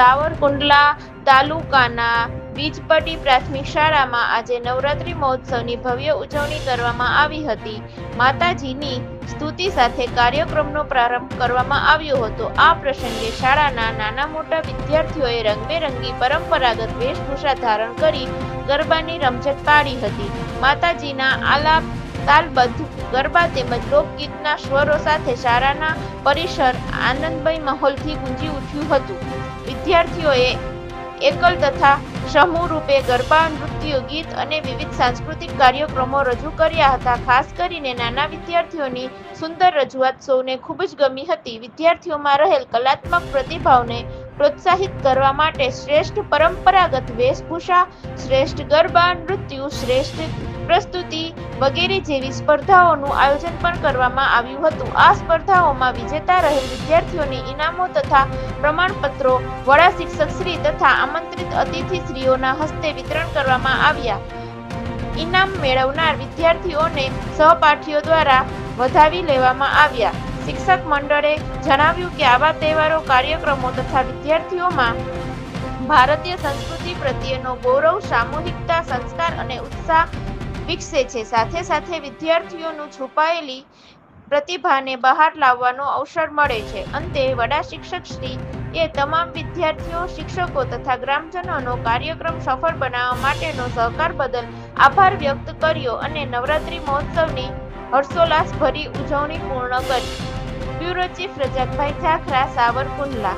સાવરકુંડલા તાલુકાના બીજપટ્ટી પ્રાથમિક શાળામાં આજે નવરાત્રિ મહોત્સવની ભવ્ય ઉજવણી કરવામાં આવી હતી. માતાજીની સ્તુતિ સાથે કાર્યક્રમનો પ્રારંભ કરવામાં આવ્યો હતો. આ પ્રસંગે શાળાના નાના મોટા વિદ્યાર્થીઓએ રંગબેરંગી પરંપરાગત વેશભૂષા ધારણ કરી ગરબાની રમઝટ પાડી હતી. માતાજીના આલાપ તાલબદ્ધ ગરબા તેમજ લોકગીતના સ્વરો સાથે શાળાના પરિસર આનંદમય માહોલથી ગુંજી ઉઠ્યું હતું. વિદ્યાર્થીઓએ એકલ તથા સમૂહ રૂપે ગરબા, નૃત્ય, ગીત અને વિવિધ સાંસ્કૃતિક કાર્યક્રમો રજૂ કર્યા હતા. ખાસ કરીને નાના વિદ્યાર્થીઓની સુંદર રજૂઆત સૌને ખૂબ જ ગમી હતી. વિદ્યાર્થીઓમાં રહેલ કલાત્મક પ્રતિભાવને પ્રોત્સાહિત કરવા માટે શ્રેષ્ઠ પરંપરાગત વેશભૂષા, શ્રેષ્ઠ ગરબા, નૃત્યુ, શ્રેષ્ઠ પ્રસ્તુતિ વગેરે જેવી સ્પર્ધાઓનું આયોજન પણ કરવામાં આવ્યું હતું. આ સ્પર્ધાઓમાં વિજેતા રહેલ વિદ્યાર્થીઓને ઇનામો તથા પ્રમાણપત્રો વડા શિક્ષક શ્રી તથા આમંત્રિત અતિથિશ્રીઓના હસ્તે વિતરણ કરવામાં આવ્યા. ઇનામ મેળવનાર વિદ્યાર્થીઓને સહપાઠીઓ દ્વારા વધાવી લેવામાં આવ્યા. શિક્ષક મંડળે જણાવ્યું કે આવા તહેવારો, કાર્યક્રમો તથા વિદ્યાર્થીઓમાં ભારતીય સંસ્કૃતિ પ્રત્યેનો ગૌરવ, સામૂહિકતા, સંસ્કાર અને ઉત્સાહ વિકસે છે. સાથે સાથે વિદ્યાર્થીઓનું છુપાયેલી પ્રતિભાને બહાર લાવવાનો અવસર મળે છે. અંતે વડા શિક્ષક શ્રી એ તમામ વિદ્યાર્થીઓ, શિક્ષકો તથા ગ્રામજનોનો કાર્યક્રમ સફળ બનાવવા માટેનો સહકાર બદલ આભાર વ્યક્ત કર્યો અને નવરાત્રી મહોત્સવની હર્ષોલ્લાસભરી ઉજવણી પૂર્ણ કરી. Bureau chief Rajakbhai Jhakhra, Savarkundla.